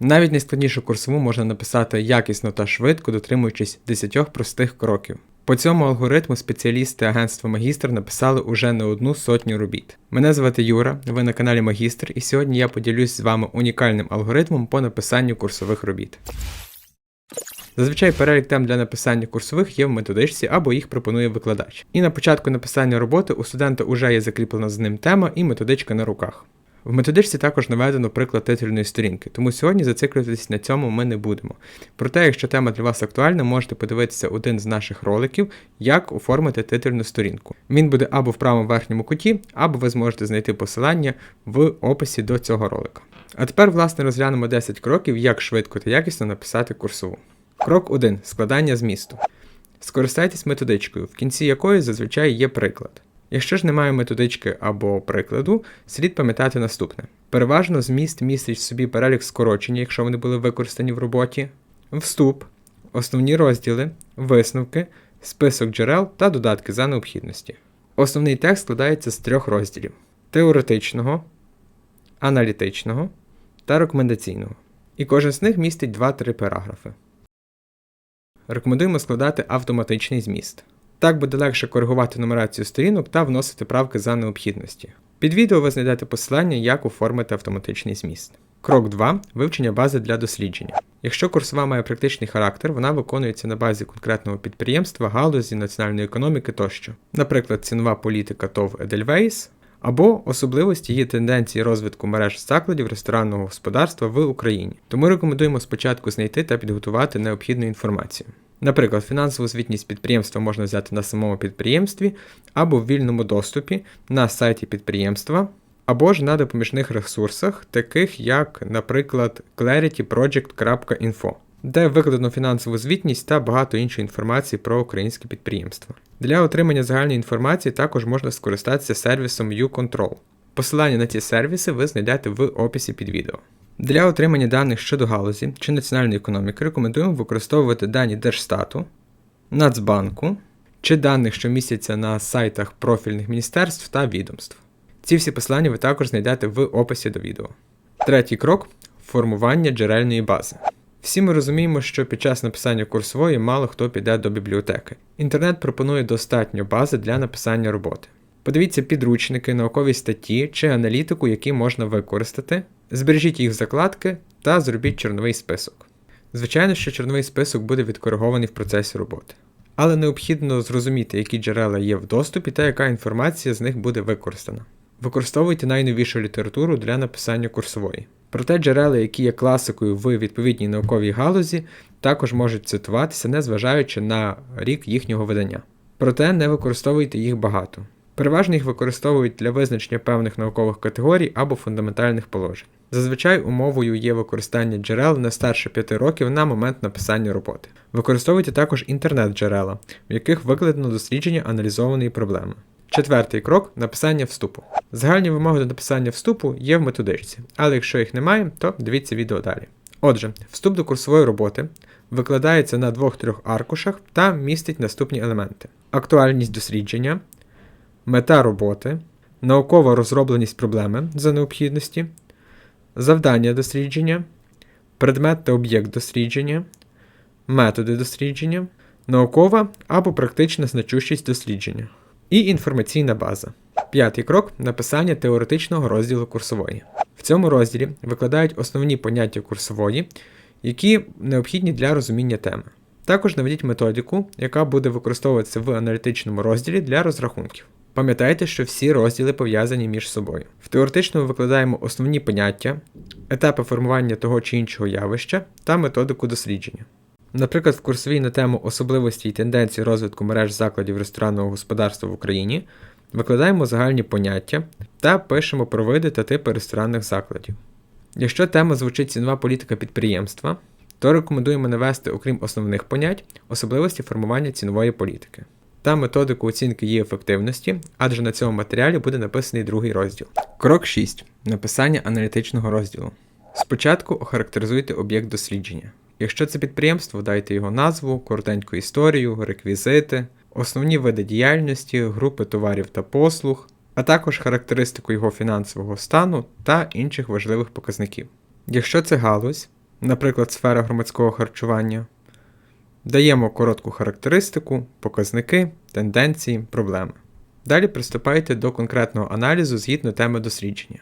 Навіть найскладнішу курсову можна написати якісно та швидко, дотримуючись 10 простих кроків. По цьому алгоритму спеціалісти агентства Магістр написали уже не одну сотню робіт. Мене звати Юра, ви на каналі Магістр, і сьогодні я поділюсь з вами унікальним алгоритмом по написанню курсових робіт. Зазвичай перелік тем для написання курсових є в методичці або їх пропонує викладач. І на початку написання роботи у студента вже є закріплена з ним тема і методичка на руках. В методичці також наведено приклад титульної сторінки, тому сьогодні зациклюватись на цьому ми не будемо. Проте, якщо тема для вас актуальна, можете подивитися один з наших роликів, як оформити титульну сторінку. Він буде або в правому верхньому куті, або ви зможете знайти посилання в описі до цього ролика. А тепер, власне, розглянемо 10 кроків, як швидко та якісно написати курсову. Крок 1. Складання змісту. Скористайтесь методичкою, в кінці якої зазвичай є приклад. Якщо ж немає методички або прикладу, слід пам'ятати наступне: переважно зміст містить в собі перелік скорочення, якщо вони були використані в роботі, вступ, основні розділи, висновки, список джерел та додатки за необхідності. Основний текст складається з трьох розділів: теоретичного, аналітичного та рекомендаційного. І кожен з них містить 2-3 параграфи. Рекомендуємо складати автоматичний зміст. Так буде легше коригувати нумерацію сторінок та вносити правки за необхідності. Під відео ви знайдете посилання, як оформити автоматичний зміст. Крок 2. Вивчення бази для дослідження. Якщо курсова має практичний характер, вона виконується на базі конкретного підприємства, галузі, національної економіки тощо, наприклад, цінова політика ТОВ Edelweiss, або особливості її тенденції розвитку мереж закладів ресторанного господарства в Україні. Тому рекомендуємо спочатку знайти та підготувати необхідну інформацію. Наприклад, фінансову звітність підприємства можна взяти на самому підприємстві або в вільному доступі на сайті підприємства, або ж на допоміжних ресурсах, таких як, наприклад, clarityproject.info, де викладено фінансову звітність та багато іншої інформації про українське підприємство. Для отримання загальної інформації також можна скористатися сервісом uControl. Посилання на ці сервіси ви знайдете в описі під відео. Для отримання даних щодо галузі чи національної економіки рекомендуємо використовувати дані Держстату, Нацбанку чи даних, що містяться на сайтах профільних міністерств та відомств. Ці всі посилання ви також знайдете в описі до відео. Третій крок формування джерельної бази. Всі ми розуміємо, що під час написання курсової мало хто піде до бібліотеки. Інтернет пропонує достатньо бази для написання роботи. Подивіться підручники, наукові статті чи аналітику, які можна використати, збережіть їх в закладки та зробіть чорновий список. Звичайно, що чорновий список буде відкоригований в процесі роботи. Але необхідно зрозуміти, які джерела є в доступі та яка інформація з них буде використана. Використовуйте найновішу літературу для написання курсової. Проте джерела, які є класикою в відповідній науковій галузі, також можуть цитуватися, незважаючи на рік їхнього видання. Проте не використовуйте їх багато. Переважно їх використовують для визначення певних наукових категорій або фундаментальних положень. Зазвичай умовою є використання джерел не старше 5 років на момент написання роботи. Використовуйте також інтернет-джерела, в яких викладено дослідження аналізованої проблеми. Четвертий крок написання вступу. Загальні вимоги до написання вступу є в методичці, але якщо їх немає, то дивіться відео далі. Отже, вступ до курсової роботи викладається на двох-трьох аркушах та містить наступні елементи: актуальність дослідження, мета роботи, наукова розробленість проблеми за необхідності, завдання дослідження, предмет та об'єкт дослідження, методи дослідження, наукова або практична значущість дослідження і інформаційна база. П'ятий крок написання теоретичного розділу курсової. В цьому розділі викладають основні поняття курсової, які необхідні для розуміння теми. Також наведіть методику, яка буде використовуватися в аналітичному розділі для розрахунків. Пам'ятайте, що всі розділи пов'язані між собою. В теоретичному викладаємо основні поняття, етапи формування того чи іншого явища та методику дослідження. Наприклад, в курсовій на тему особливості і тенденції розвитку мереж закладів ресторанного господарства в Україні викладаємо загальні поняття та пишемо про види та типи ресторанних закладів. Якщо тема звучить цінова політика підприємства, то рекомендуємо навести, окрім основних понять, особливості формування цінової політики та методику оцінки її ефективності, адже на цьому матеріалі буде написаний другий розділ. Крок 6. Написання аналітичного розділу. Спочатку охарактеризуйте об'єкт дослідження. Якщо це підприємство, дайте його назву, коротеньку історію, реквізити, основні види діяльності, групи товарів та послуг, а також характеристику його фінансового стану та інших важливих показників. Якщо це галузь, наприклад, сфера громадського харчування. Даємо коротку характеристику, показники, тенденції, проблеми. Далі приступайте до конкретного аналізу згідно теми дослідження.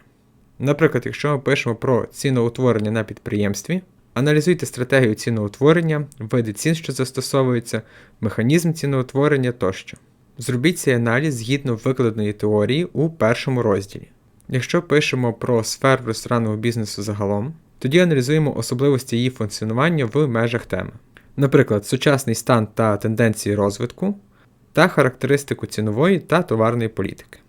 Наприклад, якщо ми пишемо про ціноутворення на підприємстві, аналізуйте стратегію ціноутворення, види цін, що застосовуються, механізм ціноутворення тощо. Зробіть цей аналіз згідно викладеної теорії у першому розділі. Якщо пишемо про сферу ресторанного бізнесу загалом, тоді аналізуємо особливості її функціонування в межах теми. Наприклад, сучасний стан та тенденції розвитку та характеристику цінової та товарної політики.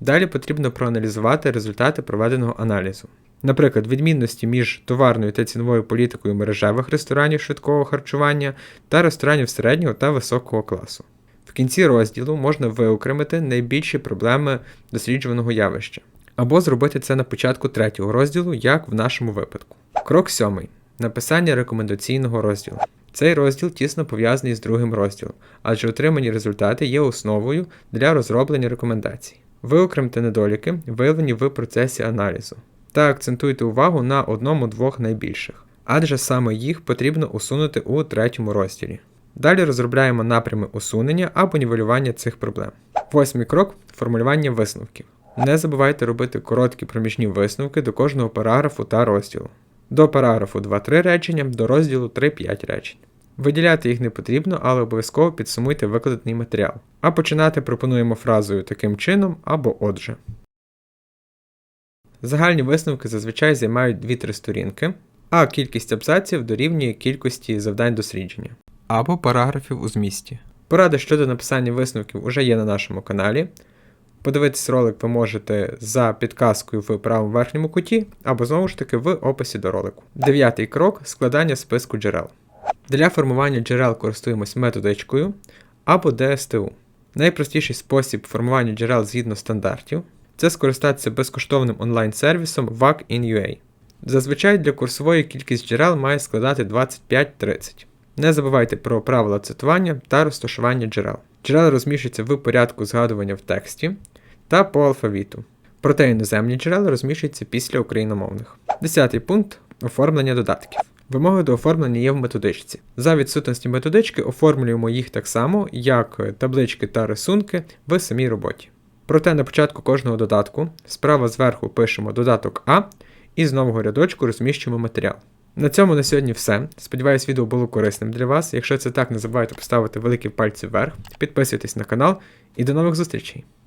Далі потрібно проаналізувати результати проведеного аналізу. Наприклад, відмінності між товарною та ціновою політикою мережевих ресторанів швидкого харчування та ресторанів середнього та високого класу. В кінці розділу можна виокремити найбільші проблеми досліджуваного явища, або зробити це на початку третього розділу, як в нашому випадку. Крок сьомий. Написання рекомендаційного розділу. Цей розділ тісно пов'язаний з другим розділом, адже отримані результати є основою для розроблення рекомендацій. Виокремте недоліки, виявлені в процесі аналізу, та акцентуйте увагу на одному-двох найбільших, адже саме їх потрібно усунути у третьому розділі. Далі розробляємо напрями усунення або нівелювання цих проблем. Восьмий крок формулювання висновків. Не забувайте робити короткі проміжні висновки до кожного параграфу та розділу. До параграфу 2-3 речення, до розділу 3-5 речень. Виділяти їх не потрібно, але обов'язково підсумуйте викладений матеріал. А починати пропонуємо фразою таким чином або отже. Загальні висновки зазвичай займають 2-3 сторінки, а кількість абзаців дорівнює кількості завдань дослідження або параграфів у змісті. Поради щодо написання висновків уже є на нашому каналі. Подивитись ролик ви можете за підказкою в правому верхньому куті, або знову ж таки в описі до ролику. Дев'ятий крок складання списку джерел. Для формування джерел користуємось методичкою або DSTU. Найпростіший спосіб формування джерел згідно стандартів це скористатися безкоштовним онлайн-сервісом WAC.in.ua. Зазвичай для курсової кількість джерел має складати 25-30. Не забувайте про правила цитування та розташування джерел. Джерела розміщуються в порядку згадування в тексті та по алфавіту. Проте іноземні джерела розміщуються після україномовних. Десятий пункт оформлення додатків. Вимоги до оформлення є в методичці. За відсутності методички оформлюємо їх так само, як таблички та рисунки в самій роботі. Проте на початку кожного додатку справа зверху пишемо додаток А і з нового рядочку розміщуємо матеріал. На цьому на сьогодні все. Сподіваюсь, відео було корисним для вас. Якщо це так, не забувайте поставити великі пальці вверх, підписуйтесь на канал і до нових зустрічей!